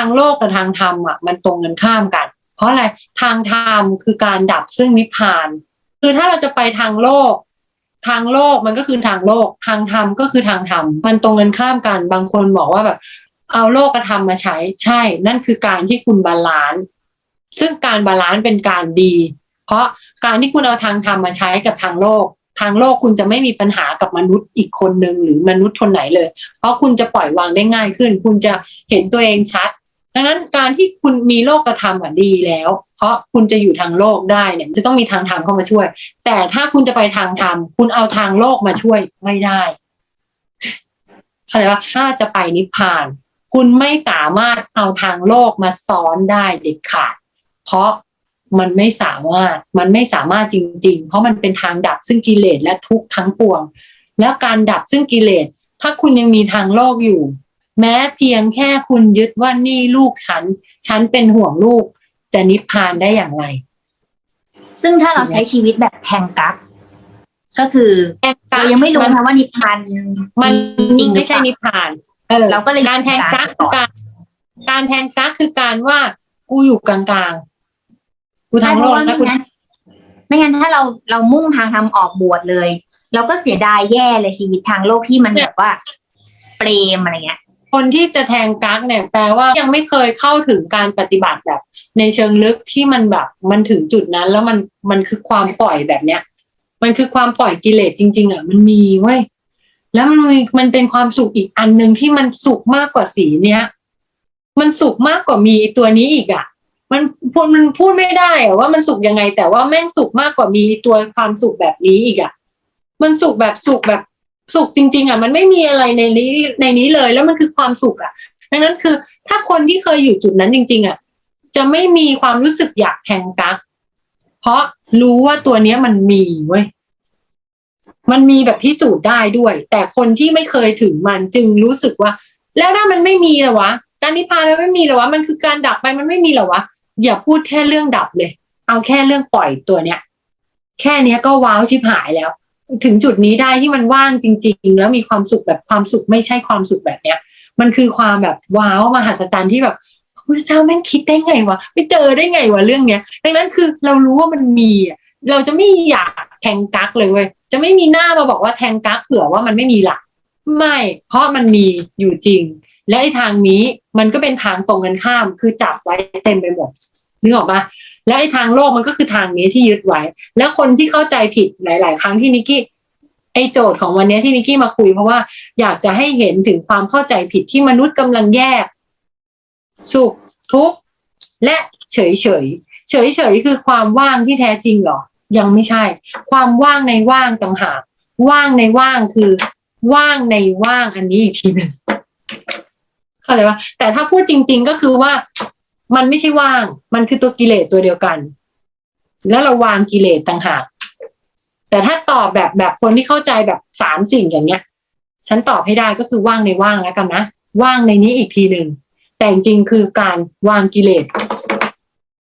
างโลกกับทางธรรมอะมันตรงกันข้ามกัน เพราะอะไรทางธรรมคือการดับซึ่งนิพพาน คือถ้าเราจะไปทางโลก ทางโลกมันก็คือทางโลก ทางธรรมก็คือทางธรรมมันตรงกันข้ามกันบางคนบอกว่าแบบเอาโลกกระทำมาใช้ใช่ นั่นคือการที่คุณบาลานซ์ซึ่งการบาลานซ์เป็นการดี เพราะการที่คุณเอาทางธรรมมาใช้กับทางโลก ทางโลกคุณจะไม่มีปัญหากับมนุษย์อีกคนหนึ่งหรือมนุษย์คนไหนเลย เพราะคุณจะปล่อยวางได้ง่ายขึ้น คุณจะเห็นตัวเองชัด ดังนั้นการที่คุณมีโลกกระทำอะดีแล้ว เพราะคุณจะอยู่ทางโลกได้เนี่ยจะต้องมีทางธรรมเข้ามาช่วย แต่ถ้าคุณจะไปทางธรรมคุณเอาทางโลกมาช่วยไม่ได้เข้าใจว่าถ้าจะไปนิพพาน คุณไม่สามารถเอาทางโลกมาซ้อนได้เด็ดขาด เพราะมันไม่สามารถมันไม่สามารถจริง ๆ เพราะมันเป็นทางดับซึ่งกิเลสและทุกข์ทั้งปวง แล้วการดับซึ่งกิเลสถ้าคุณยังมีทางโลกอยู่ แม้เพียงแค่คุณยึดว่านี่ลูกฉัน ฉันเป็นห่วงลูกจะนิพพานได้อย่างไร ซึ่งถ้าเราใช้ชีวิตแบบแทงกักก็คือเรายังไม่รู้นะว่านิพพานมันจริงหรือไม่ใช่เปล่านิพพานเออเราก็เลยการแทงกั๊กคือการการแทงกั๊กคือการว่ากูอยู่กลางๆกูใช่ทางเพโลราะกว่าแล้ไม่วกูงั้นไม่งั้นถ้าเราเรามุ่งทางทำออกบวชเลย เราก็เสียดายแย่เลยชีวิตทางโลกที่มันแบบว่าเปรมอะไรเงี้ย คนที่จะแทงกั๊กเนี่ยแปลว่ายังไม่เคยเข้าถึงการปฏิบัติแบบ ในเชิงลึกที่มันแบบมันถึงจุดนั้น แล้วมันมันคือความปล่อยแบบเนี้ย มันคือความปล่อยกิเลสจริง ๆอะมันมีเว้ยแล้วมันมีมันเป็นความสุขอีกอันหนึ่งที่มันสุขมากกว่าสีเนี้ย มันสุขมากกว่ามีตัวนี้อีกอะ มันพูดมันพูดไม่ได้อะว่ามันสุขยังไง แต่ว่าแม่งสุขมากกว่ามีตัวความสุขแบบนี้อีกอะ มันสุขแบบสุขแบบ สุขจริง ๆอะมันไม่มีอะไรในนี้ในนี้เลย แล้วมันคือความสุขอะดังนั้นคือถ้าคนที่เคยอยู่จุดนั้นจริง ๆอะจะไม่มีความรู้สึกอยากแทงกักเพราะรู้ว่าตัวเนี้ยมันมีเว้ยมันมีแบบพิสูจน์ได้ด้วย แต่คนที่ไม่เคยถึงมันจึงรู้สึกว่า แล้วถ้ามันไม่มีเหรอวะการนิพพานมันไม่มีเหรอวะมันคือการดับไปมันไม่มีเหรอวะอย่าพูดแค่เรื่องดับเลย เอาแค่เรื่องปล่อยตัวเนี้ย แค่เนี้ยก็ว้าวชิบหายแล้ว ถึงจุดนี้ได้ที่มันว่างจริง ๆ แล้วมีความสุขแบบความสุขไม่ใช่ความสุขแบบเนี้ย มันคือความแบบว้าวมหัศจรรย์ที่แบบพระเจ้าแม่งคิดได้ไงวะไม่เจอได้ไงวะเรื่องเนี้ยดังนั้นคือเรารู้ว่ามันมีเราจะไม่อยากแทงกักเลยเว้ยจะไม่มีหน้ามาบอกว่าแทงกักเผื่อว่ามันไม่มีหลักไม่ เพราะมันมีอยู่จริง และไอ้ทางนี้มันก็เป็นทางตรงกันข้ามคือจับไว้เต็มไปหมด นึกออกปะและไอ้ทางโลกมันก็คือทางนี้ที่ยึดไว้ แล้วคนที่เข้าใจผิดหลาย ๆ ครั้งที่นิกกี้ไอ้โจทย์ของวันนี้ที่นิกกี้มาคุย เพราะว่าอยากจะให้เห็นถึงความเข้าใจผิดที่มนุษย์กำลังแยก สุขทุกข์และเฉยเฉยเฉยเฉยคือความว่างที่แท้จริงเหรอ ยังไม่ใช่ ความว่างในว่างต่างหากว่างในว่างคือ ว่างในว่างอันนี้อีกทีหนึ่งเข้าใจปะแต่ถ้าพูดจริง ๆ ก็คือว่า มันไม่ใช่ว่าง มันคือตัวกิเลสตัวเดียวกัน แล้วเราวางกิเลสต่างหาก แต่ถ้าตอบแบบแบบคนที่เข้าใจแบบสามสิ่งอย่างเนี้ย ฉันตอบให้ได้ก็คือว่างในว่างแล้วกันนะ ว่างในนี้อีกทีหนึ่งแต่จริงคือการวางกิเลส